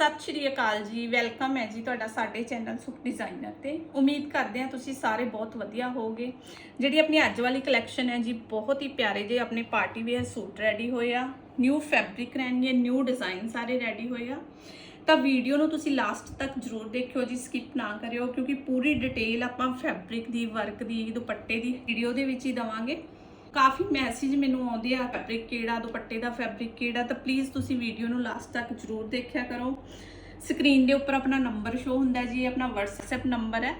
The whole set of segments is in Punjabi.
ਸਤਿ ਸ਼੍ਰੀ ਅਕਾਲ ਜੀ, ਵੈਲਕਮ ਹੈ ਜੀ ਤੁਹਾਡਾ ਸਾਡੇ ਚੈਨਲ ਸੁਖ ਡਿਜ਼ਾਈਨਰ ਤੇ। ਉਮੀਦ ਕਰਦੇ ਹਾਂ ਤੁਸੀਂ ਸਾਰੇ ਬਹੁਤ ਵਧੀਆ ਹੋਵੋਗੇ। ਜਿਹੜੀ ਆਪਣੀ ਅੱਜ ਵਾਲੀ ਕਲੈਕਸ਼ਨ ਹੈ ਜੀ, ਬਹੁਤ ਹੀ ਪਿਆਰੇ ਜੇ ਆਪਣੇ ਪਾਰਟੀ ਵੇਅਰ ਸੂਟ ਰੈਡੀ ਹੋਏ ਆ। ਨਿਊ ਫੈਬਰਿਕ ਰਹਿਣਗੇ ਨਿਊ ਡਿਜ਼ਾਈਨ ਸਾਰੇ ਰੈਡੀ ਹੋਏ ਆ। ਤਾਂ ਵੀਡੀਓ ਨੂੰ ਤੁਸੀਂ ਲਾਸਟ ਤੱਕ ਜਰੂਰ ਦੇਖਿਓ ਜੀ ਸਕਿਪ ਨਾ ਕਰਿਓ, ਕਿਉਂਕਿ ਪੂਰੀ ਡਿਟੇਲ ਆਪਾਂ ਫੈਬਰਿਕ ਦੀ ਵਰਕ ਦੀ, ਦੁਪੱਟੇ ਦੀ ਵੀਡੀਓ ਦੇ ਵਿੱਚ ਹੀ ਦਵਾਂਗੇ। ਕਾਫੀ ਮੈਸੇਜ ਮੈਨੂੰ ਆਉਂਦੇ ਆ ਫੈਬਰਿਕ ਕਿਹੜਾ, ਦੁਪੱਟੇ ਦਾ ਫੈਬਰਿਕ ਕਿਹੜਾ, ਤਾਂ ਪਲੀਜ਼ ਤੁਸੀਂ ਵੀਡੀਓ ਨੂੰ ਲਾਸਟ ਤੱਕ ਜਰੂਰ ਦੇਖਿਆ ਕਰੋ। ਸਕਰੀਨ ਦੇ ਉੱਪਰ ਆਪਣਾ ਨੰਬਰ ਸ਼ੋ ਹੁੰਦਾ ਜੀ, ਇਹ ਆਪਣਾ WhatsApp ਨੰਬਰ ਹੈ।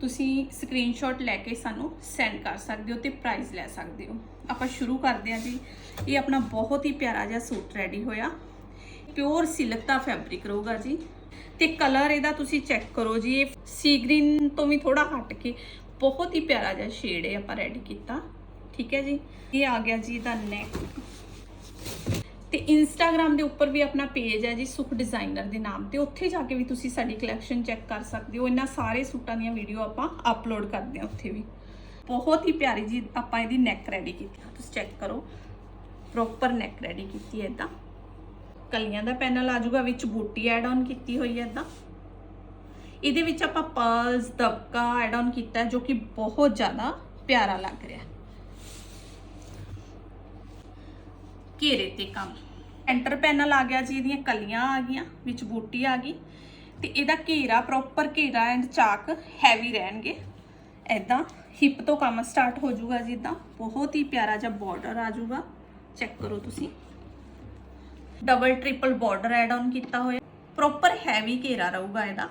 ਤੁਸੀਂ ਸਕਰੀਨਸ਼ਾਟ ਲੈ ਕੇ ਸਾਨੂੰ ਸੈਂਡ ਕਰ ਸਕਦੇ ਹੋ ਤੇ ਪ੍ਰਾਈਸ ਲੈ ਸਕਦੇ ਹੋ। ਆਪਾਂ ਸ਼ੁਰੂ ਕਰਦੇ ਹਾਂ ਜੀ। ਇਹ ਆਪਣਾ ਬਹੁਤ ਹੀ ਪਿਆਰਾ ਜਿਹਾ ਸੂਟ ਰੈਡੀ ਹੋਇਆ। ਪਿਓਰ ਸਿਲਕ ਦਾ ਫੈਬਰਿਕ ਰਹੂਗਾ ਜੀ। ਤੇ ਕਲਰ ਇਹਦਾ ਤੁਸੀਂ ਚੈੱਕ ਕਰੋ ਜੀ। ਇਹ ਸੀ ਗ੍ਰੀਨ ਤੋਂ ਵੀ ਥੋੜਾ ਹਟ ਕੇ ਬਹੁਤ ਹੀ ਪਿਆਰਾ ਜਿਹਾ ਸ਼ੇਡ ਹੈ ਆਪਾਂ ਰੈਡੀ ਕੀਤਾ। ਠੀਕ ਹੈ ਜੀ। ਇਹ ਆ ਗਿਆ ਜੀ ਇਹਦਾ ਨੈਕ ਤੇ ਇੰਸਟਾਗ੍ਰam ਦੇ ਉੱਪਰ ਵੀ ਆਪਣਾ ਪੇਜ ਹੈ ਜੀ, ਸੁਖ ਡਿਜ਼ਾਈਨਰ ਦੇ ਨਾਮ ਤੇ। ਉੱਥੇ ਜਾ ਕੇ ਵੀ ਤੁਸੀਂ ਸਾਡੀ ਕਲੈਕਸ਼ਨ ਚੈੱਕ ਕਰ ਸਕਦੇ ਹੋ। ਇਹਨਾਂ ਸਾਰੇ ਸੂਟਾਂ ਦੀਆਂ ਵੀਡੀਓ ਆਪਾਂ ਅਪਲੋਡ ਕਰਦੇ ਹਾਂ ਉੱਥੇ ਵੀ। ਬਹੁਤ ਹੀ ਪਿਆਰੀ ਜੀ ਆਪਾਂ ਇਹਦੀ ਨੈਕ ਰੈਡੀ ਕੀਤੀ। ਤੁਸੀਂ ਚੈੱਕ ਕਰੋ। ਪ੍ਰੋਪਰ ਨੈਕ ਰੈਡੀ ਕੀਤੀ ਹੈ ਇਦਾਂ ਕਲੀਆਂ ਦਾ ਪੈਨਲ ਆ ਜਾਊਗਾ, ਵਿੱਚ ਬੂਟੀ ਐਡ ਆਨ ਕੀਤੀ ਹੋਈ ਹੈ ਇਦਾਂ ਇਹਦੇ ਵਿੱਚ ਆਪਾਂ ਪਰਲਸ ਦਬਕਾ ਐਡ ਆਨ ਕੀਤਾ ਜੋ ਕਿ ਬਹੁਤ ਜ਼ਿਆਦਾ ਪਿਆਰਾ ਲੱਗ ਰਿਹਾ ਹੈ। ਘੇਰੇ ਤੇ ਕੰਮ। ਐਂਟਰ ਪੈਨਲ ਆ ਗਿਆ ਜੀ, ਇਹਦੀਆਂ ਕਲੀਆਂ ਆ ਗਈਆਂ, ਵਿੱਚ ਬੂਟੀ ਆ ਗਈ। ਤੇ ਇਹਦਾ ਘੇਰਾ ਪ੍ਰੋਪਰ ਘੇਰਾ ਐਂਡ ਚਾਕ ਹੈਵੀ ਰਹਿਣਗੇ। ਐਦਾਂ ਹਿੱਪ ਤੋਂ ਕੰਮ ਸਟਾਰਟ ਹੋ ਜਾਊਗਾ ਜੀ ਇਦਾਂ ਬਹੁਤ ਹੀ ਪਿਆਰਾ ਜਿਹਾ ਬਾਰਡਰ ਆ ਜਾਊਗਾ। ਚੈੱਕ ਕਰੋ ਤੁਸੀਂ। Double triple border add on ਕੀਤਾ ਹੋਇਆ। ਪ੍ਰੋਪਰ ਹੈਵੀ ਘੇਰਾ ਰਹੂਗਾ ਇਹਦਾ।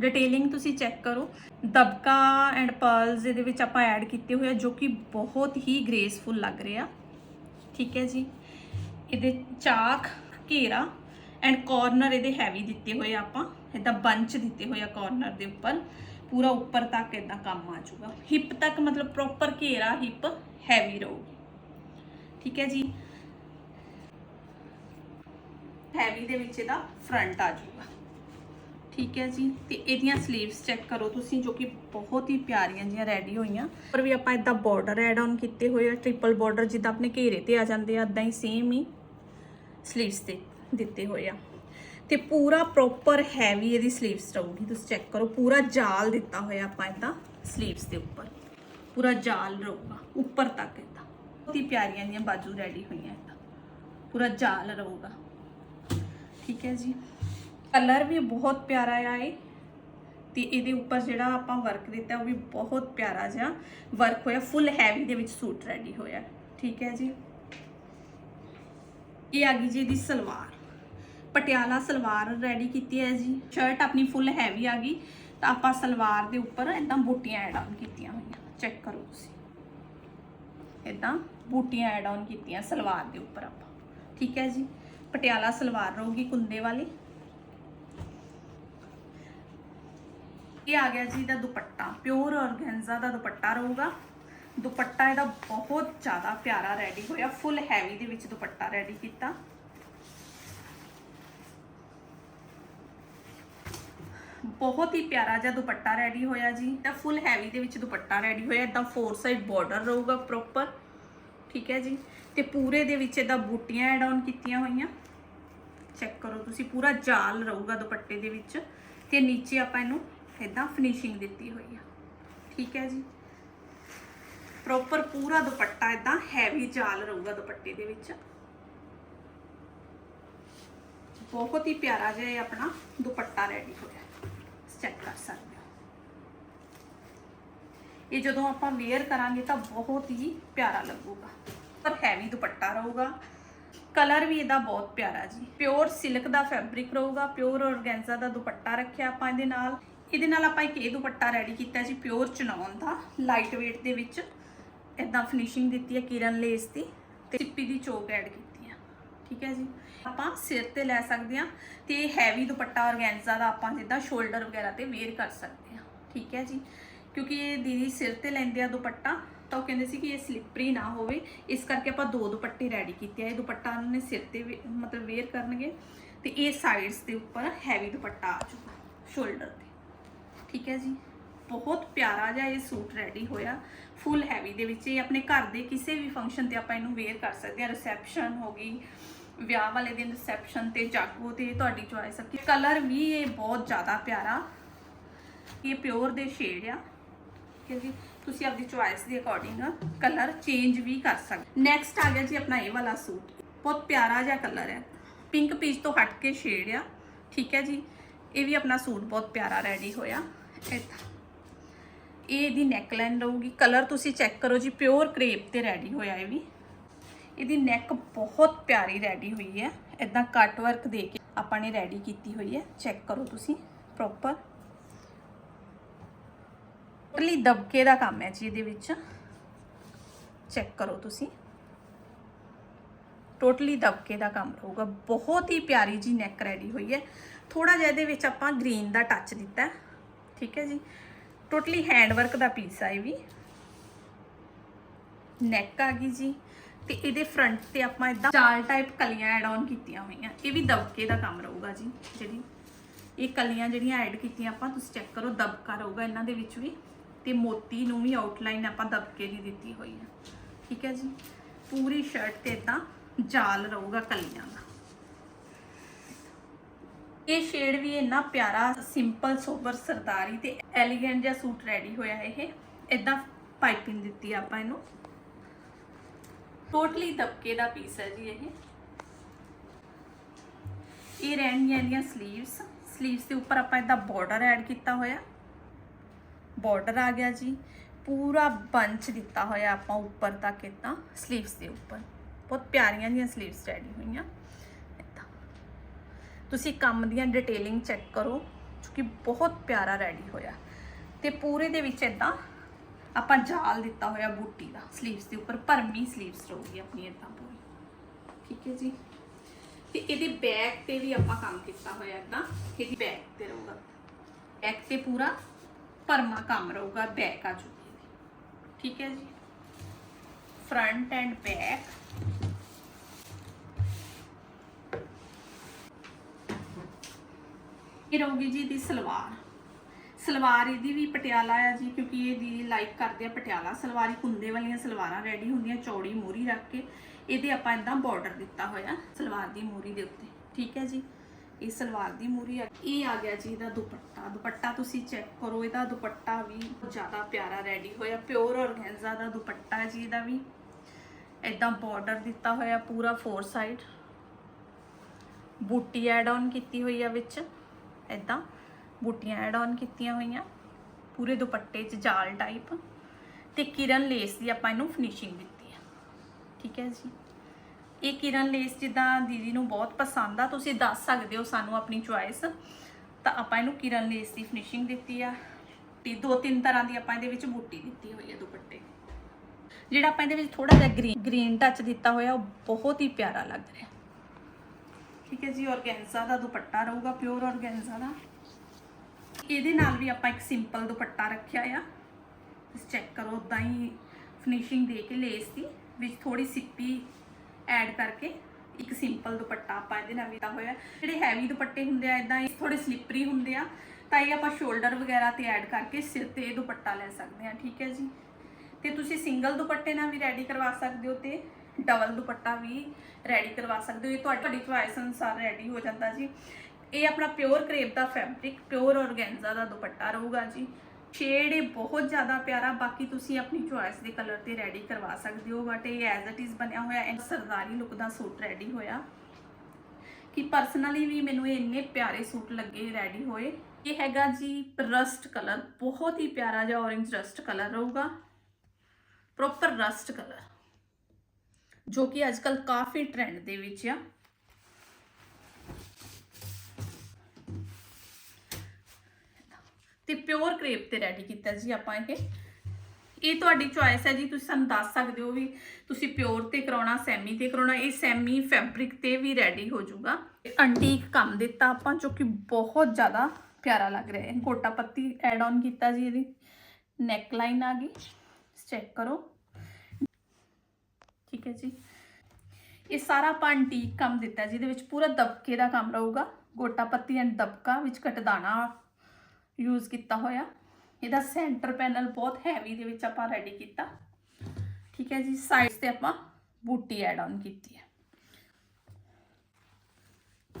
ਡਿਟੇਲਿੰਗ ਤੁਸੀਂ ਚੈੱਕ ਕਰੋ। ਦਬਕਾ ਐਂਡ ਪਰਲਸ ਇਹਦੇ ਵਿੱਚ ਆਪਾਂ ਐਡ ਕੀਤੇ ਹੋਏ ਆ, ਜੋ ਕਿ ਬਹੁਤ ਹੀ ਗ੍ਰੇਸਫੁਲ ਲੱਗ ਰਿਹਾ ਠੀਕ ਹੈ ਜੀ। ਇਹਦੇ ਚਾਕ, ਘੇਰਾ ਐਂਡ ਕਾਰਨਰ ਇਹਦੇ ਹੈਵੀ ਦਿੱਤੇ ਹੋਏ ਆ ਆਪਾਂ। ਇਦਾਂ ਬੰਚ ਦਿੱਤੇ ਹੋਏ ਆ ਕਾਰਨਰ ਦੇ ਉੱਪਰ। ਪੂਰਾ ਉੱਪਰ ਤੱਕ ਇਦਾਂ ਕੰਮ ਆ ਜਾਊਗਾ। ਹਿਪ ਤੱਕ ਮਤਲਬ ਪ੍ਰੋਪਰ ਘੇਰਾ ਹਿਪ ਹੈਵੀ ਰਹੂਗੀ। ਠੀਕ ਹੈ ਜੀ। ਹੈਵੀ ਦੇ ਵਿੱਚ ਇਹਦਾ ਫਰੰਟ ਆ ਜਾਊਗਾ। ਠੀਕ ਹੈ ਜੀ, ਤੇ ਇਹਦੀਆਂ ਸਲੀਵਸ ਚੈੱਕ ਕਰੋ ਤੁਸੀਂ, ਜੋ ਕਿ ਬਹੁਤ ਹੀ ਪਿਆਰੀਆਂ ਜੀਆਂ ਰੈਡੀ ਹੋਈਆਂ। ਪਰ ਵੀ ਆਪਾਂ ਇਦਾਂ ਬਾਰਡਰ ਐਡ ਆਨ ਕੀਤੇ ਹੋਏ ਆ ਟ੍ਰਿਪਲ ਬਾਰਡਰ ਜਿੱਦਾਂ ਆਪਣੇ ਘੇਰੇ ਤੇ ਆ ਜਾਂਦੇ ਆ ਇਦਾਂ ਹੀ ਸੇਮ ਹੀ ਸਲੀਵਸ ਤੇ ਦਿੱਤੇ ਹੋਏ ਆ। ਤੇ ਪੂਰਾ ਪ੍ਰੋਪਰ ਹੈਵੀ ਇਹਦੀ ਸਲੀਵਸ ਰਹੂਗੀ, ਤੁਸੀਂ ਚੈੱਕ ਕਰੋ, ਪੂਰਾ ਜਾਲ ਦਿੱਤਾ ਹੋਇਆ ਆਪਾਂ ਇਦਾਂ ਸਲੀਵਸ ਦੇ ਉੱਪਰ। ਪੂਰਾ ਜਾਲ ਰਹੂਗਾ, ਉੱਪਰ ਤੱਕ ਇਦਾਂ। ਬਹੁਤ ਹੀ ਪਿਆਰੀਆਂ ਜੀਆਂ ਬਾਜੂ ਰੈਡੀ ਹੋਈਆਂ ਇਦਾਂ। ਪੂਰਾ ਜਾਲ ਰਹੂਗਾ। ਠੀਕ ਹੈ ਜੀ। ਕਲਰ ਵੀ ਬਹੁਤ ਪਿਆਰਾ ਆ ਇਹ। ਤੇ ਇਹਦੇ ਉੱਪਰ ਜਿਹੜਾ ਆਪਾਂ ਵਰਕ ਦਿੱਤਾ, ਉਹ ਵੀ ਬਹੁਤ ਪਿਆਰਾ ਜਿਹਾ ਵਰਕ ਹੋਇਆ। ਫੁੱਲ ਹੈਵੀ ਦੇ ਵਿੱਚ ਸੂਟ ਰੈਡੀ ਹੋਇਆ। ਠੀਕ ਹੈ ਜੀ। ਇਹ ਆ ਗਈ ਜੀ ਇਹਦੀ ਸਲਵਾਰ। ਪਟਿਆਲਾ ਸਲਵਾਰ ਰੈਡੀ ਕੀਤੀ ਹੈ ਜੀ। ਸ਼ਰਟ ਆਪਣੀ ਫੁੱਲ ਹੈਵੀ ਆ ਗਈ। ਤਾਂ ਆਪਾਂ ਸਲਵਾਰ ਦੇ ਉੱਪਰ ਇਦਾਂ ਬੂਟੀਆਂ ਐਡ ਆਨ ਕੀਤੀਆਂ ਹੋਈਆਂ। ਚੈੱਕ ਕਰੋ ਤੁਸੀਂ। ਇਦਾਂ ਬੂਟੀਆਂ ਐਡ ਆਨ ਕੀਤੀਆਂ ਸਲਵਾਰ ਦੇ ਉੱਪਰ ਆਪਾਂ। ਠੀਕ ਹੈ ਜੀ। ਪਟਿਆਲਾ ਸਲਵਾਰ ਰਹੂਗੀ ਕੁੰਦੇ ਵਾਲੀ। ਇਹ ਆ ਗਿਆ ਜੀ ਇਹਦਾ ਦੁਪੱਟਾ। ਪਿਓਰ ਆਰਗੈਂਜ਼ਾ ਦਾ ਦੁਪੱਟਾ ਰਹੂਗਾ। ਦੁਪੱਟਾ ਇਹਦਾ ਬਹੁਤ ਜ਼ਿਆਦਾ ਪਿਆਰਾ ਰੈਡੀ ਹੋਇਆ। ਫੁੱਲ ਹੈਵੀ ਦੇ ਵਿੱਚ ਦੁਪੱਟਾ ਰੈਡੀ ਕੀਤਾ। ਬਹੁਤ ਹੀ ਪਿਆਰਾ ਜਿਹਾ ਦੁਪੱਟਾ ਰੈਡੀ ਹੋਇਆ ਜੀ। ਤਾਂ ਫੁੱਲ ਹੈਵੀ ਦੇ ਵਿੱਚ ਦੁਪੱਟਾ ਰੈਡੀ ਹੋਇਆ। ਇਦਾਂ ਫੋਰ ਸਾਈਡ ਬਾਰਡਰ ਰਹੂਗਾ ਪ੍ਰੋਪਰ ਠੀਕ ਹੈ ਜੀ। ਤੇ ਪੂਰੇ ਦੇ ਵਿੱਚ ਇਹਦਾ ਬੂਟੀਆਂ ਐਡ ਆਨ ਕੀਤੀਆਂ ਹੋਈਆਂ। ਚੈੱਕ ਕਰੋ ਤੁਸੀਂ। ਪੂਰਾ ਜਾਲ ਰਹੂਗਾ ਦੁਪੱਟੇ ਦੇ ਵਿੱਚ। ਤੇ ਨੀਚੇ ਆਪਾਂ ਇਹਨੂੰ ਇਦਾਂ ਫਿਨਿਸ਼ਿੰਗ ਦਿੱਤੀ ਹੋਈ ਆ। ਠੀਕ ਹੈ ਜੀ। ਪ੍ਰੋਪਰ ਪੂਰਾ ਦੁਪੱਟਾ ਇਦਾਂ ਹੈਵੀ ਜਾਲ ਰਹੂਗਾ ਦੁਪੱਟੇ ਦੇ ਵਿੱਚ। ਬਹੁਤ ਹੀ ਪਿਆਰਾ ਜਿਹਾ ਇਹ ਆਪਣਾ ਦੁਪੱਟਾ ਰੈਡੀ ਹੋਇਆ। ਚੈੱਕ ਕਰ ਸਕਦੇ ਹੋ। ਇਹ ਜਦੋਂ ਆਪਾਂ ਵੇਅਰ ਕਰਾਂਗੇ ਤਾਂ ਬਹੁਤ ਹੀ ਪਿਆਰਾ ਲੱਗੂਗਾ। ਪਰ ਹੈਵੀ ਦੁਪੱਟਾ ਰਹੂਗਾ। ਕਲਰ ਵੀ ਇਹਦਾ ਬਹੁਤ ਪਿਆਰਾ ਜੀ। ਪਿਓਰ ਸਿਲਕ ਦਾ ਫੈਬਰਿਕ ਰਹੂਗਾ। ਪਿਓਰ ਆਰਗੈਂਜ਼ਾ ਦਾ ਦੁਪੱਟਾ ਰੱਖਿਆ ਆਪਾਂ ਇਹਦੇ ਨਾਲ। ਇਹਦੇ ਨਾਲ ਆਪਾਂ ਇੱਕ ਇਹ ਦੁਪੱਟਾ ਰੈਡੀ ਕੀਤਾ ਜੀ ਪਿਓਰ ਚਨੌਨ ਦਾ ਲਾਈਟ weight ਦੇ ਵਿੱਚ। ਇਦਾਂ ਫਿਨਿਸ਼ਿੰਗ ਦਿੱਤੀ ਹੈ ਕਿਰਨ ਲੇਸ ਦੀ ਤੇ ਚਿੱਪੀ ਦੀ ਚੋਕ ਐਡ ਕੀਤੀ ਹੈ। ਠੀਕ ਹੈ ਜੀ। ਆਪਾਂ ਸਿਰ ਤੇ ਲੈ ਸਕਦੇ ਆ ਤੇ ਹੈਵੀ ਦੁਪੱਟਾ ਔਰਗੈਂਜਾ ਦਾ ਆਪਾਂ ਜਿੱਦਾਂ ਸ਼ੋਲਡਰ ਵਗੈਰਾ ਤੇ ਵੇਅਰ ਕਰ ਸਕਦੇ ਆ ਠੀਕ ਹੈ ਜੀ। ਕਿਉਂਕਿ ਇਹ ਦੀਦੀ ਸਿਰ ਤੇ ਲੈਂਦੇ ਆ ਦੁਪੱਟਾ, ਤਾਂ ਉਹ ਕਹਿੰਦੇ ਸੀ ਕਿ ਇਹ ਸਲਿੱਪਰੀ ਨਾ ਹੋਵੇ। ਇਸ ਕਰਕੇ ਆਪਾਂ ਦੋ ਦੁਪੱਟੇ ਰੈਡੀ ਕੀਤੇ ਆ। ਇਹ ਦੁਪੱਟਾ ਉਹਨਾਂ ਨੇ ਸਿਰ ਤੇ ਵੇ- ਮਤਲਬ ਵੇਅਰ ਕਰਨਗੇ ਤੇ ਇਹ ਸਾਈਡਸ ਦੇ ਉੱਪਰ ਹੈਵੀ ਦੁਪੱਟਾ ਆ ਜਾਊਗਾ ਸ਼ੋਲਡਰ ਤੇ। ਠੀਕ ਹੈ ਜੀ। ਬਹੁਤ ਪਿਆਰਾ ਜਿਹਾ ਇਹ ਸੂਟ ਰੈਡੀ ਹੋਇਆ। ਫੁੱਲ ਹੈਵੀ ਦੇ ਵਿੱਚ ਇਹ ਆਪਣੇ ਘਰ ਦੇ ਕਿਸੇ ਵੀ ਫੰਕਸ਼ਨ ਤੇ ਆਪਾਂ ਇਹਨੂੰ ਵੇਅਰ ਕਰ ਸਕਦੇ ਹਾਂ। ਰਿਸੈਪਸ਼ਨ ਹੋ ਗਈ, ਵਿਆਹ ਵਾਲੇ ਦਿਨ ਰਿਸੈਪਸ਼ਨ ਤੇ ਜਾਗੋ ਤੇ ਤੁਹਾਡੀ ਚੁਆਇਸ ਹੈ ਕਲਰ ਵੀ ਇਹ ਬਹੁਤ ਜ਼ਿਆਦਾ ਪਿਆਰਾ। ਇਹ ਪਿਓਰ ਦੇ ਸ਼ੇਡ ਆ। ਠੀਕ ਹੈ ਜੀ। ਤੁਸੀਂ ਆਪਦੀ ਚੁਆਇਸ ਦੇ ਅਕੋਰਡਿੰਗ ਕਲਰ ਚੇਂਜ ਵੀ ਕਰ ਸਕਦੇ ਨੈਕਸਟ ਆ ਗਿਆ ਜੀ ਆਪਣਾ ਇਹ ਵਾਲਾ ਸੂਟ। ਬਹੁਤ ਪਿਆਰਾ ਜਿਹਾ ਕਲਰ ਹੈ। ਪਿੰਕ ਪੀਚ ਤੋਂ ਹਟ ਕੇ ਸ਼ੇਡ ਆ। ਠੀਕ ਹੈ ਜੀ। ਇਹ ਵੀ ਆਪਣਾ ਸੂਟ ਬਹੁਤ ਪਿਆਰਾ ਰੈਡੀ ਹੋਇਆ। ਏਦਾਂ ਇਹ ਇਹਦੀ ਨੈਕਲਾਈਨ ਰਹੂਗੀ। ਕਲਰ ਤੁਸੀਂ ਚੈੱਕ ਕਰੋ ਜੀ ਪਿਓਰ ਕ੍ਰੇਪ ਤੇ ਰੈਡੀ ਹੋਇਆ ਇਹ ਵੀ। ਇਹਦੀ ਨੈਕ ਬਹੁਤ ਪਿਆਰੀ ਰੈਡੀ ਹੋਈ ਹੈ। ਇਦਾਂ ਕੱਟ ਵਰਕ ਦੇ ਕੇ ਆਪਾਂ ਨੇ ਰੈਡੀ ਕੀਤੀ ਹੋਈ ਹੈ। ਚੈੱਕ ਕਰੋ ਤੁਸੀਂ ਪ੍ਰੋਪਰ ਟੋਟਲੀ ਦਬਕੇ ਦਾ ਕੰਮ ਹੈ ਜੀ ਇਹਦੇ ਵਿੱਚ। ਚੈੱਕ ਕਰੋ ਤੁਸੀਂ। ਟੋਟਲੀ ਦਬਕੇ ਦਾ ਕੰਮ ਰਹੂਗਾ। ਬਹੁਤ ਹੀ ਪਿਆਰੀ ਜੀ ਨੈਕ ਰੈਡੀ ਹੋਈ ਹੈ। ਥੋੜਾ ਜਿਹਾ ਇਹਦੇ ਵਿੱਚ ਆਪਾਂ ਗ੍ਰੀਨ ਦਾ ਟੱਚ ਦਿੱਤਾ ਠੀਕ ਹੈ ਜੀ। ਟੋਟਲੀ ਹੈਂਡ ਵਰਕ ਦਾ ਪੀਸ ਆ ਇਹ ਵੀ। ਨੈਕ ਆ ਗਈ ਜੀ। ਤੇ ਇਹਦੇ ਫਰੰਟ ਤੇ ਆਪਾਂ ਇਦਾਂ ਚਾਲ ਟਾਈਪ ਕਲੀਆਂ ਐਡ ਆਨ ਕੀਤੀਆਂ ਹੋਈਆਂ। ਇਹ ਵੀ ਦਬਕੇ ਦਾ ਕੰਮ ਰਹੂਗਾ ਜੀ, ਜਿਹੜੀ ਇਹ ਕਲੀਆਂ ਜਿਹੜੀਆਂ ਐਡ ਕੀਤੀਆਂ ਆਪਾਂ, ਤੁਸੀਂ ਚੈੱਕ ਕਰੋ, ਦਬਕਾ ਰਹੂਗਾ ਇਹਨਾਂ ਦੇ ਵਿੱਚ ਵੀ। ਤੇ ਮੋਤੀ ਨੂੰ ਵੀ ਆਊਟਲਾਈਨ ਆਪਾਂ ਦਬਕੇ ਦੀ ਦਿੱਤੀ ਹੋਈ ਹੈ ਠੀਕ ਹੈ ਜੀ। ਪੂਰੀ ਸ਼ਰਟ ਤੇ ਇਦਾਂ ਜਾਲ ਰਹੂਗਾ ਕਲੀਆਂ ਦਾ। ਇਹ ਸ਼ੇਡ ਵੀ ਇੰਨਾ ਪਿਆਰਾ ਸਿੰਪਲ ਸੋਬਰ ਸਰਦਾਰੀ ਤੇ ਐਲੀਗੈਂਟ ਜਿਹਾ ਸੂਟ ਰੈਡੀ ਹੋਇਆ ਇਹ। ਇਦਾਂ ਪਾਈਪਿੰਗ ਦਿੱਤੀ ਆਪਾਂ ਇਹਨੂੰ। ਟੋਟਲੀ ਦਬਕੇ ਦਾ ਪੀਸ ਹੈ ਜੀ ਇਹ। ਇਹ ਰਹਿਣਗੀਆਂ ਇਹਦੀਆਂ ਸਲੀਵਸ ਸਲੀਵਸ ਦੇ ਉੱਪਰ ਆਪਾਂ ਇਹਦਾ ਬਾਰਡਰ ਐਡ ਕੀਤਾ ਹੋਇਆ। ਬਾਰਡਰ ਆ ਗਿਆ ਜੀ। ਪੂਰਾ ਬੰਚ ਦਿੱਤਾ ਹੋਇਆ ਆਪਾਂ ਉੱਪਰ ਤੱਕ ਇਦਾਂ ਸਲੀਵਸ ਦੇ ਉੱਪਰ। ਬਹੁਤ ਪਿਆਰੀਆਂ ਜੀਆਂ ਸਲੀਵਸ ਰੈਡੀ ਹੋਈਆਂ। ਤੁਸੀਂ ਕੰਮ ਦੀਆਂ ਡਿਟੇਲਿੰਗ ਚੈੱਕ ਕਰੋ, ਜੋ ਕਿ ਬਹੁਤ ਪਿਆਰਾ ਰੈਡੀ ਹੋਇਆ। ਤੇ ਪੂਰੇ ਦੇ ਵਿੱਚ ਇਦਾਂ ਆਪਾਂ ਜਾਲ ਦਿੱਤਾ ਹੋਇਆ ਬੂਟੀ ਦਾ ਸਲੀਵਸ ਦੇ ਉੱਪਰ, ਭਰਮੀ ਸਲੀਵਸ ਰਹੂਗੀ ਆਪਣੀ ਇਦਾਂ ਪੂਰੀ। ਠੀਕ ਹੈ ਜੀ? ਤੇ ਇਹਦੇ ਬੈਕ ਤੇ ਵੀ ਆਪਾਂ ਕੰਮ ਕੀਤਾ ਹੋਇਆ ਇਦਾਂ ਇਹਦੀ ਬੈਕ ਤੇ ਰਹੂਗਾ। ਬੈਕ ਤੇ ਪੂਰਾ ਭਰਮਾ ਕੰਮ ਰਹੂਗਾ ਬੈਕ ਆ ਚੁੱਕੀ ਇਹਦੀ। ਠੀਕ ਹੈ ਜੀ? ਫਰੰਟ ਐਂਡ ਬੈਕ ਇਹ ਰਹੂਗੀ ਜੀ ਦੀ ਸਲਵਾਰ। ਸਲਵਾਰ ਇਹਦੀ ਵੀ ਪਟਿਆਲਾ ਆ ਜੀ, ਕਿਉਂਕਿ ਇਹ ਦੀ ਲਾਈਕ ਕਰਦੇ ਆ ਪਟਿਆਲਾ ਸਲਵਾਰੀ, ਕੁੰਦੇ ਵਾਲੀਆਂ ਸਲਵਾਰਾਂ ਰੈਡੀ ਹੁੰਦੀਆਂ, ਚੌੜੀ ਮੂਰੀ ਰੱਖ ਕੇ। ਇਹਦੇ ਆਪਾਂ ਇਦਾਂ ਬਾਰਡਰ ਦਿੱਤਾ ਹੋਇਆ, ਸਲਵਾਰ ਦੀ ਮੂਰੀ ਦੇ ਉੱਤੇ। ਠੀਕ ਹੈ ਜੀ? ਇਹ ਸਲਵਾਰ ਦੀ ਮੂਰੀ ਆ। ਇਹ ਆ ਗਿਆ ਜੀ ਇਹਦਾ ਦੁਪੱਟਾ। ਦੁਪੱਟਾ ਤੁਸੀਂ ਚੈੱਕ ਕਰੋ, ਇਹਦਾ ਦੁਪੱਟਾ ਵੀ ਜ਼ਿਆਦਾ ਪਿਆਰਾ ਰੈਡੀ ਹੋਇਆ ਪਿਓਰ ਔਰਗੈਂਜ਼ਾ ਦਾ ਦੁਪੱਟਾ ਹੈ ਜੀ ਇਹਦਾ ਵੀ। ਇਦਾਂ ਬਾਰਡਰ ਦਿੱਤਾ ਹੋਇਆ ਪੂਰਾ ਫੋਰ ਸਾਈਡ ਬੂਟੀ ਐਡ ਆਨ ਕੀਤੀ ਹੋਈ ਆ ਵਿੱਚ। ਇਦਾਂ ਬੂਟੀਆਂ ਐਡ ਆਨ ਕੀਤੀਆਂ ਹੋਈਆਂ, ਪੂਰੇ ਦੁਪੱਟੇ 'ਚ ਜਾਲ ਟਾਈਪ ਤੇ ਕਿਰਨ ਲੇਸ ਦੀ ਆਪਾਂ ਇਹਨੂੰ ਫਿਨਿਸ਼ਿੰਗ ਦਿੱਤੀ ਆ। ਠੀਕ ਹੈ ਜੀ? ਇਹ ਕਿਰਨ ਲੇਸ ਜਿੱਦਾਂ ਦੀਦੀ ਨੂੰ ਬਹੁਤ ਪਸੰਦ ਆ, ਤੁਸੀਂ ਦੱਸ ਸਕਦੇ ਹੋ ਸਾਨੂੰ ਆਪਣੀ ਚੁਆਇਸ ਤਾਂ ਆਪਾਂ ਇਹਨੂੰ ਕਿਰਨ ਲੇਸ ਦੀ ਫਿਨਿਸ਼ਿੰਗ ਦਿੱਤੀ ਆ ਤੇ ਦੋ ਤਿੰਨ ਤਰ੍ਹਾਂ ਦੀ ਆਪਾਂ ਇਹਦੇ ਵਿੱਚ ਬੂਟੀ ਦਿੱਤੀ ਹੋਈ ਹੈ ਦੁਪੱਟੇ। ਜਿਹੜਾ ਆਪਾਂ ਇਹਦੇ ਵਿੱਚ ਥੋੜਾ ਜਿਹਾ ਗ੍ਰੀਨ ਗ੍ਰੀਨ ਟੱਚ ਦਿੱਤਾ ਹੋਇਆ, ਉਹ ਬਹੁਤ ਹੀ ਪਿਆਰਾ ਲੱਗ ਰਿਹਾ। ਠੀਕ ਹੈ ਜੀ, ਔਰਗੈਂਜ਼ਾ ਦਾ ਦੁਪੱਟਾ ਰਹੂਗਾ ਪਿਓਰ ਔਰਗੈਂਜ਼ਾ ਦਾ। ਇਹਦੇ ਨਾਲ ਵੀ ਆਪਾਂ ਇੱਕ ਸਿੰਪਲ ਦੁਪੱਟਾ ਰੱਖਿਆ ਆ। ਤੁਸੀਂ ਚੈੱਕ ਕਰੋ ਉਦਾਂ ਹੀ ਫਿਨਿਸ਼ਿੰਗ ਦੇ ਕੇ ਲੇਸ ਦੀ, ਵਿੱਚ ਥੋੜੀ ਸਿੱਪੀ ਐਡ ਕਰਕੇ ਇੱਕ ਸਿੰਪਲ ਦੁਪੱਟਾ ਆਪਾਂ ਇਹਦੇ ਨਾਲ ਦਿੱਤਾ ਹੋਇਆ। ਜਿਹੜੇ ਹੈਵੀ ਦੁਪੱਟੇ ਹੁੰਦੇ ਆ ਇਦਾਂ ਇਹ ਥੋੜੇ ਸਲਿਪਰੀ ਹੁੰਦੇ ਆ, ਤਾਂ ਇਹ ਆਪਾਂ ਸ਼ੋਲਡਰ ਵਗੈਰਾ ਤੇ ਐਡ ਕਰਕੇ ਸਿਰ ਤੇ ਇਹ ਦੁਪੱਟਾ ਲੈ ਸਕਦੇ ਆ, ਠੀਕ ਹੈ ਜੀ। ਤੇ ਤੁਸੀਂ ਸਿੰਗਲ ਦੁਪੱਟੇ ਨਾਲ ਵੀ ਰੈਡੀ ਕਰਵਾ ਸਕਦੇ ਹੋ ਤੇ ਡਬਲ ਦੁਪੱਟਾ ਵੀ ਰੈਡੀ ਕਰਵਾ ਸਕਦੇ ਹੋ। ਇਹ ਤੁਹਾਡੀ ਚੁਆਇਸ ਅਨੁਸਾਰ ਰੈਡੀ ਹੋ ਜਾਂਦਾ ਜੀ। ਇਹ ਆਪਣਾ ਪਿਓਰ ਕਰੇਪ ਦਾ ਫੈਬਰਿਕ ਪਿਓਰ ਔਰਗੈਂਜ਼ਾ ਦਾ ਦੁਪੱਟਾ ਰਹੂਗਾ ਜੀ। ਸ਼ੇਡ ਇਹ ਬਹੁਤ ਜ਼ਿਆਦਾ ਪਿਆਰਾ, ਬਾਕੀ ਤੁਸੀਂ ਆਪਣੀ ਚੁਆਇਸ ਦੇ ਕਲਰ ਤੇ ਰੈਡੀ ਕਰਵਾ ਸਕਦੇ ਹੋ। ਬਟ ਇਹ ਐਜ਼ ਇਟ ਇਜ਼ ਬਣਿਆ ਹੋਇਆ, ਇਹ ਸਰਦਾਰੀ ਲੁੱਕ ਦਾ ਸੂਟ ਰੈਡੀ ਹੋਇਆ। ਕਿ ਪਰਸਨਲੀ ਵੀ ਮੈਨੂੰ ਇਹ ਇੰਨੇ ਪਿਆਰੇ ਸੂਟ ਲੱਗੇ ਰੈਡੀ ਹੋਏ। ਇਹ ਹੈਗਾ ਜੀ ਰਸਟ ਕਲਰ ਬਹੁਤ ਹੀ ਪਿਆਰਾ ਜਿਹਾ orange ਰਸਟ ਕਲਰ ਰਹੂਗਾ। ਪ੍ਰੋਪਰ ਰਸਟ ਕਲਰ ਜੋ ਕਿ ਅੱਜਕੱਲ ਕਾਫੀ ਟ੍ਰੈਂਡ ਦੇ ਵਿੱਚ ਆ। ਤੇ ਪਿਓਰ ਕ੍ਰੇਪ ਤੇ ਰੈਡੀ ਕੀਤਾ ਜੀ ਆਪਾਂ ਇਹ। ਇਹ ਤੁਹਾਡੀ ਚੁਆਇਸ ਹੈ ਜੀ, ਤੁਸੀਂ ਸਾਨੂੰ ਦੱਸ ਸਕਦੇ ਹੋ ਵੀ ਤੁਸੀਂ ਪਿਓਰ ਤੇ ਕਰਾਉਣਾ ਸੈਮੀ ਤੇ ਕਰਾਉਣਾ, ਇਹ ਸੈਮੀ ਫੈਬਰਿਕ ਤੇ ਵੀ ਰੈਡੀ ਹੋ ਜਾਊਗਾ। ਅੰਟੀਕ ਕੰਮ ਦਿੱਤਾ ਆਪਾਂ, ਜੋ ਕਿ ਬਹੁਤ ਜ਼ਿਆਦਾ ਪਿਆਰਾ ਲੱਗ ਰਿਹਾ ਹੈ। ਕੋਟਾ ਪੱਤੀ ਐਡ ਆਨ ਕੀਤਾ ਜੀ ਇਹਦੀ। ਨੈਕ ਲਾਈਨ ਆ ਗਈ। ਚੈੱਕ ਕਰੋ। ਠੀਕ ਹੈ ਜੀ। ਇਹ ਸਾਰਾ ਆਪਾਂ ਅੰਟੀਕ ਕੰਮ ਦਿੱਤਾ, ਜਿਹਦੇ ਵਿੱਚ ਪੂਰਾ ਦਬਕੇ ਦਾ ਕੰਮ ਰਹੂਗਾ। ਗੋਟਾ ਪੱਤੀ ਐਂਡ ਦਬਕਾ ਵਿੱਚ ਕਟਦਾਣਾ ਯੂਜ਼ ਕੀਤਾ ਹੋਇਆ। ਇਹਦਾ ਸੈਂਟਰ ਪੈਨਲ ਬਹੁਤ ਹੈਵੀ ਦੇ ਵਿੱਚ ਆਪਾਂ ਰੈਡੀ ਕੀਤਾ। ਠੀਕ ਹੈ ਜੀ ਸਾਈਡਸ ਤੇ ਆਪਾਂ ਬੂਟੀ ਐਡ ਆਨ ਕੀਤੀ ਹੈ।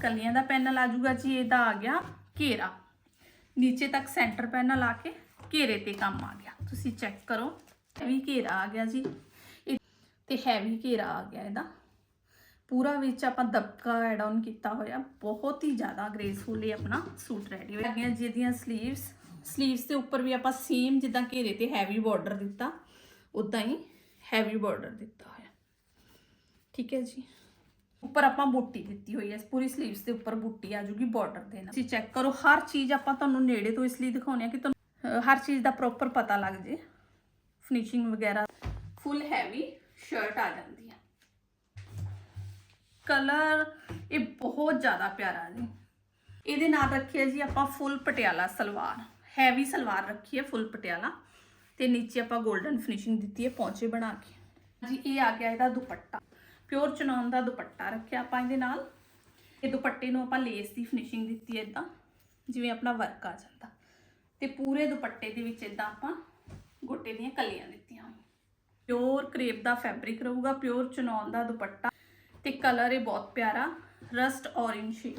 ਕਲੀਆਂ ਦਾ ਪੈਨਲ ਆ ਜਾਊਗਾ ਜੀ, ਇਹਦਾ ਆ ਗਿਆ ਘੇਰਾ। ਨੀਚੇ ਤੱਕ ਸੈਂਟਰ ਪੈਨਲ ਆ ਕੇ ਘੇਰੇ ਤੇ ਕੰਮ ਆ ਗਿਆ। ਤੁਸੀਂ ਚੈੱਕ ਕਰੋ ਵੀ ਘੇਰਾ ਆ ਗਿਆ ਜੀ। ਇਹ- ਤੇ ਹੈਵੀ ਘੇਰਾ ਆ ਗਿਆ ਇਹਦਾ। ਪੂਰਾ ਵਿੱਚ ਆਪਾਂ ਦਬਕਾ ਐਡ ਆਨ ਕੀਤਾ ਹੋਇਆ। ਬਹੁਤ ਹੀ ਜ਼ਿਆਦਾ ਗ੍ਰੇਸਫੁਲੀ ਆਪਣਾ ਸੂਟ ਰੈਡੀ ਹੋ ਗਿਆ ਜਿਹਦੀਆਂ ਸਲੀਵਸ ਸਲੀਵਸ ਦੇ ਉੱਪਰ ਵੀ ਆਪਾਂ ਸੇਮ ਜਿੱਦਾਂ ਘੇਰੇ ਤੇ ਹੈਵੀ ਬਾਰਡਰ ਦਿੱਤਾ ਉਦਾਂ ਹੀ ਹੈਵੀ ਬਾਰਡਰ ਦਿੱਤਾ ਹੋਇਆ। ਠੀਕ ਹੈ ਜੀ। ਉੱਪਰ ਆਪਾਂ ਬੂਟੀ ਦਿੱਤੀ ਹੋਈ ਹੈ। ਪੂਰੀ ਸਲੀਵਸ ਦੇ ਉੱਪਰ ਬੂਟੀ ਆ ਜੂਗੀ ਬਾਰਡਰ ਦੇ ਨਾਲ। ਤੁਸੀਂ ਚੈੱਕ ਕਰੋ ਹਰ ਚੀਜ਼ ਆਪਾਂ ਤੁਹਾਨੂੰ ਨੇੜੇ ਤੋਂ ਇਸ ਲਈ ਦਿਖਾਉਂਦੇ ਆ ਕਿ ਤੁਹਾਨੂੰ ਅਹ, ਹਰ ਚੀਜ਼ ਦਾ ਪ੍ਰੋਪਰ ਪਤਾ ਲੱਗ ਜੇ। ਫਿਨਿਸ਼ਿੰਗ ਵਗੈਰਾ ਫੁੱਲ ਹੈਵੀ ਸ਼ਰਟ ਆ ਜਾਂਦੀ ਹੈ ਕਲਰ ਇਹ ਬਹੁਤ ਜ਼ਿਆਦਾ ਪਿਆਰਾ ਜੀ। ਇਹਦੇ ਨਾਲ ਰੱਖਿਆ ਜੀ ਆਪਾਂ ਫੁੱਲ ਪਟਿਆਲਾ ਸਲਵਾਰ। ਹੈਵੀ ਸਲਵਾਰ ਰੱਖੀ ਹੈ ਫੁੱਲ ਪਟਿਆਲਾ। ਤੇ ਨੀਚੇ ਆਪਾਂ 골ਡਨ ਫਿਨਿਸ਼ਿੰਗ ਦਿੱਤੀ ਹੈ ਪੌਂਚੇ ਬਣਾ ਕੇ। ਜੀ, ਇਹ ਆ ਗਿਆ ਇਹਦਾ ਦੁਪੱਟਾ। ਪਿਓਰ ਚਨੌਨ ਦਾ ਦੁਪੱਟਾ ਰੱਖਿਆ ਆਪਾਂ ਇਹਦੇ ਨਾਲ। ਇਹ ਦੁਪੱਟੇ ਨੂੰ ਆਪਾਂ ਲੇਸ ਦੀ ਫਿਨਿਸ਼ਿੰਗ ਦਿੱਤੀ ਹੈ ਇਦਾਂ ਜਿਵੇਂ ਆਪਣਾ ਵਰਕ ਆ ਜਾਂਦਾ। ਤੇ ਪੂਰੇ ਦੁਪੱਟੇ ਦੇ ਵਿੱਚ ਇਦਾਂ ਆਪਾਂ ਗੋਟੇ ਦੀਆਂ ਕਲੀਆਂ ਦਿੱਤੀਆਂ ਪਿਓਰ ਕਰੇਪ ਦਾ ਫੈਬਰਿਕ ਰਹੂਗਾ ਪਿਓਰ ਚਨੌਨ ਦਾ ਦੁਪੱਟਾ ਤੇ ਕਲਰ ਇਹ ਬਹੁਤ ਪਿਆਰਾ ਰਸਟ ਔਰੇਂਜ ਸ਼ੇਡ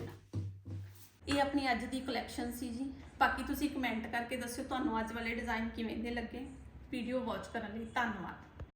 ਇਹ ਆਪਣੀ ਅੱਜ ਦੀ ਕਲੈਕਸ਼ਨ ਸੀ ਜੀ। ਬਾਕੀ ਤੁਸੀਂ ਕਮੈਂਟ ਕਰਕੇ ਦੱਸਿਓ ਤੁਹਾਨੂੰ ਅੱਜ ਵਾਲੇ ਡਿਜ਼ਾਈਨ ਕਿਵੇਂ ਦੇ ਲੱਗੇ। ਵੀਡੀਓ ਵਾਚ ਕਰਨ ਲਈ ਧੰਨਵਾਦ।